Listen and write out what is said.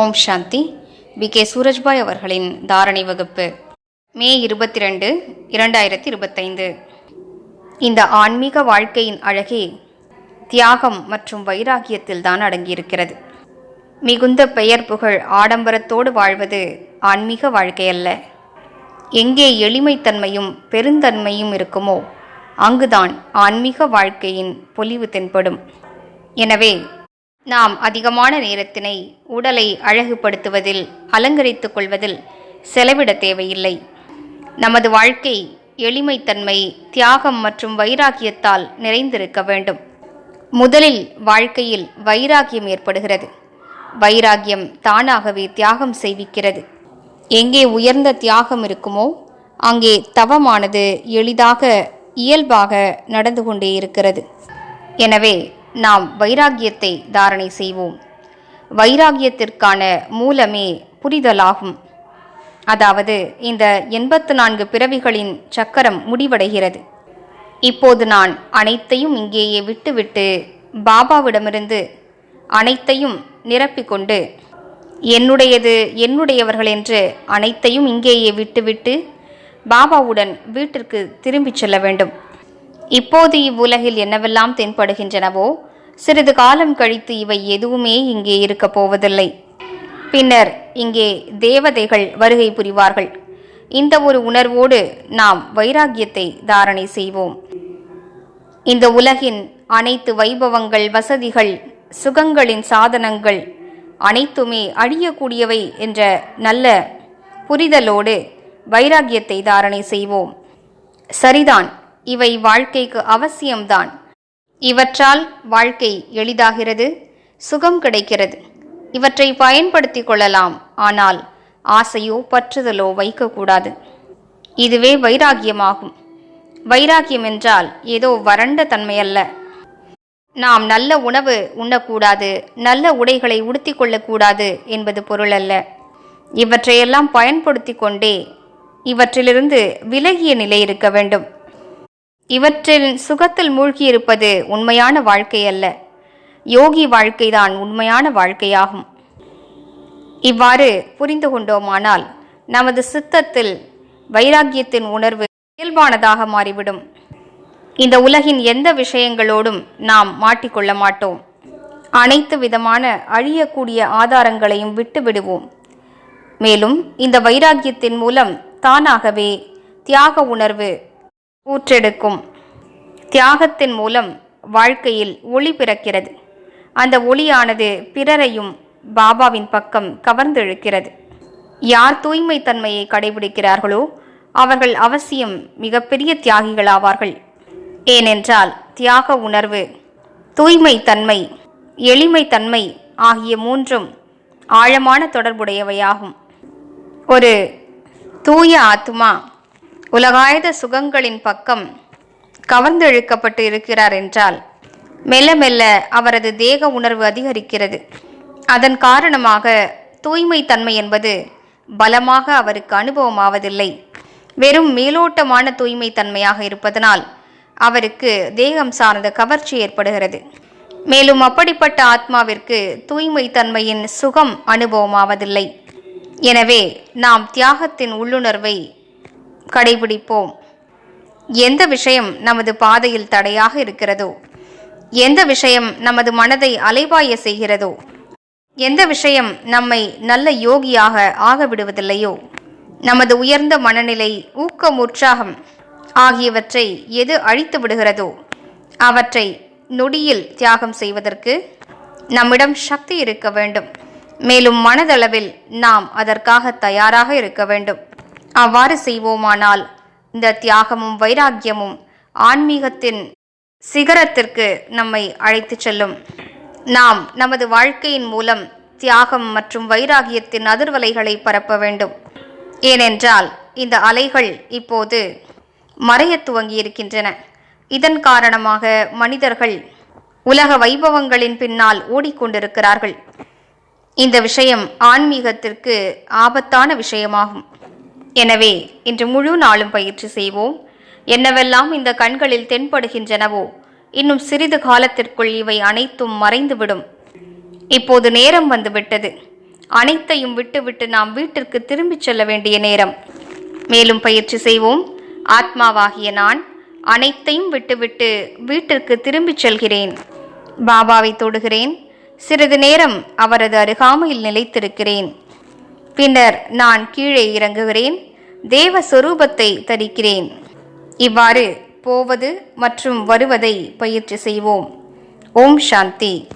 ஓம் சாந்தி. B. K. Surajbhai அவர்களின் தாரணை வகுப்பு. மே இருபத்தி ரெண்டு இரண்டாயிரத்தி இருபத்தைந்து இந்த ஆன்மீக வாழ்க்கையின் அழகே தியாகம் மற்றும் வைராகியத்தில் தான் அடங்கியிருக்கிறது. மிகுந்த பெயர் புகழ் ஆடம்பரத்தோடு வாழ்வது ஆன்மீக வாழ்க்கை அல்ல எங்கே எளிமைத்தன்மையும் பெருந்தன்மையும் இருக்குமோ அங்குதான் ஆன்மீக வாழ்க்கையின் பொலிவு தென்படும். எனவே நாம் அதிகமான நேரத்தினை உடலை அழகுபடுத்துவதில் அலங்கரித்துக் கொள்வதில் செலவிட தேவையில்லை. நமது வாழ்க்கை எளிமைத்தன்மை தியாகம் மற்றும் வைராகியத்தால் நிறைந்திருக்க வேண்டும். முதலில் வாழ்க்கையில் வைராகியம் ஏற்படுகிறது. வைராகியம் தானாகவே தியாகம் செய்விக்கிறது. எங்கே உயர்ந்த தியாகம் இருக்குமோ அங்கே தவமானது எளிதாக இயல்பாக நடந்து கொண்டே இருக்கிறது. எனவே நாம் வைராகியத்தை தாரணை செய்வோம். வைராகியத்திற்கான மூலமே புரிதலாகும். அதாவது இந்த எண்பத்து நான்கு பிறவிகளின் சக்கரம் முடிவடைகிறது. இப்போது நான் அனைத்தையும் இங்கேயே விட்டுவிட்டு பாபாவிடமிருந்து அனைத்தையும் நிரப்பிக்கொண்டு என்னுடையது என்னுடையவர்கள் என்று அனைத்தையும் இங்கேயே விட்டுவிட்டு பாபாவுடன் வீட்டிற்கு திரும்பிச் செல்ல வேண்டும். இப்போது இவ்வுலகில் என்னவெல்லாம் தென்படுகின்றனவோ சிறிது காலம் கழித்து இவை எதுவுமே இங்கே இருக்கப் போவதில்லை. பின்னர் இங்கே தேவதைகள் வருகை புரிவார்கள். இந்த ஒரு உணர்வோடு நாம் வைராகியத்தை தாரணை செய்வோம். இந்த உலகின் அனைத்து வைபவங்கள் வசதிகள் சுகங்களின் சாதனங்கள் அனைத்துமே அழியக்கூடியவை என்ற நல்ல புரிதலோடு வைராகியத்தை தாரணை செய்வோம். சரிதான். இவை வாழ்க்கைக்கு அவசியம்தான். இவற்றால் வாழ்க்கை எளிதாகிறது சுகம் கிடைக்கிறது. இவற்றை பயன்படுத்தி கொள்ளலாம் ஆனால் ஆசையோ பற்றுதலோ வைக்கக்கூடாது. இதுவே வைராகியமாகும் வைராகியம் என்றால் ஏதோ வறண்ட தன்மையல்ல. நாம் நல்ல உணவு உண்ணக்கூடாது நல்ல உடைகளை உடுத்திக் கொள்ளக்கூடாது என்பது பொருள் அல்ல இவற்றையெல்லாம் பயன்படுத்தி கொண்டே இவற்றிலிருந்து விலகிய நிலை இருக்க வேண்டும். இவற்றில் சுகத்தில் மூழ்கியிருப்பது உண்மையான வாழ்க்கை அல்ல யோகி வாழ்க்கைதான் உண்மையான வாழ்க்கையாகும். இவ்வாறு புரிந்து கொண்டோமானால் நமது சித்தத்தில் வைராக்கியத்தின் உணர்வு இயல்பானதாக மாறிவிடும். இந்த உலகின் எந்த விஷயங்களோடும் நாம் மாட்டிக்கொள்ள மாட்டோம். அனைத்து விதமான அழியக்கூடிய ஆதாரங்களையும் விட்டு விடுவோம். மேலும் இந்த வைராக்கியத்தின் மூலம் தானாகவே தியாக உணர்வு ஊற்றெடுக்கும். தியாகத்தின் மூலம் வாழ்க்கையில் ஒளி பிறக்கிறது. அந்த ஒளியானது பிறரையும் பாபாவின் பக்கம் கவர்ந்தெழுக்கிறது. யார் தூய்மை தன்மையை கடைபிடிக்கிறார்களோ அவர்கள் அவசியம் மிகப்பெரிய தியாகிகளாவார்கள். ஏனென்றால் தியாக உணர்வு தூய்மை தன்மை எளிமை தன்மை ஆகிய மூன்றும் ஆழமான தொடர்புடையவையாகும். ஒரு தூய ஆத்மா உலகாயுத சுகங்களின் பக்கம் கவர்ந்தெழுக்கப்பட்டு இருக்கிறார் என்றால் மெல்ல மெல்ல அவரது தேக உணர்வு அதிகரிக்கிறது. அதன் காரணமாக தூய்மை தன்மை என்பது பலமாக அவருக்கு அனுபவமாவதில்லை. வெறும் மேலோட்டமான தூய்மை தன்மையாக இருப்பதனால் அவருக்கு தேகம் சார்ந்த கவர்ச்சி ஏற்படுகிறது. மேலும் அப்படிப்பட்ட ஆத்மாவிற்கு தூய்மை தன்மையின் சுகம் அனுபவமாவதில்லை. எனவே நாம் தியாகத்தின் உள்ளுணர்வை கடைபிடிப்போம். எந்த விஷயம் நமது பாதையில் தடையாக இருக்கிறதோ? எந்த விஷயம் நமது மனதை அலைபாய செய்கிறதோ? எந்த விஷயம் நம்மை நல்ல யோகியாக ஆகவிடுவதில்லையோ? நமது உயர்ந்த மனநிலை ஊக்கம் உற்சாகம் ஆகியவற்றை எது அழித்து விடுகிறதோ? அவற்றை நொடியில் தியாகம் செய்வதற்கு நம்மிடம் சக்தி இருக்க வேண்டும். மேலும் மனதளவில் நாம் அதற்காக தயாராக இருக்க வேண்டும். அவ்வாறு செய்வோமானால் இந்த தியாகமும் வைராக்கியமும் ஆன்மீகத்தின் சிகரத்திற்கு நம்மை அழைத்துச் செல்லும். நாம் நமது வாழ்க்கையின் மூலம் தியாகம் மற்றும் வைராகியத்தின் அதிர்வலைகளை பரப்ப வேண்டும். ஏனென்றால் இந்த அலைகள் இப்போது மறையத் துவங்கியிருக்கின்றன. இதன் காரணமாக மனிதர்கள் உலக வைபவங்களின் பின்னால் ஓடிக்கொண்டிருக்கிறார்கள். இந்த விஷயம் ஆன்மீகத்திற்கு ஆபத்தான விஷயமாகும். எனவே இன்று முழு நாளும் பயிற்சி செய்வோம். என்னவெல்லாம் இந்த கண்களில் தென்படுகின்றனவோ இன்னும் சிறிது காலத்திற்குள் இவை அனைத்தும் மறைந்துவிடும். இப்போது நேரம் வந்துவிட்டது. அனைத்தையும் விட்டுவிட்டு நாம் வீட்டிற்கு திரும்பிச் செல்ல வேண்டிய நேரம். மேலும் பயிற்சி செய்வோம். ஆத்மாவாகிய நான் அனைத்தையும் விட்டுவிட்டு வீட்டிற்கு திரும்பிச் செல்கிறேன். பாபாவை தொடுகிறேன். சிறிது நேரம் அவரது அருகாமையில் நிலைத்திருக்கிறேன். பின்னர் நான் கீழே இறங்குகிறேன். தேவ சொரூபத்தை தரிக்கிறேன். இவ்வாறு போவது மற்றும் வருவதை பயிற்சி செய்வோம். ஓம் சாந்தி.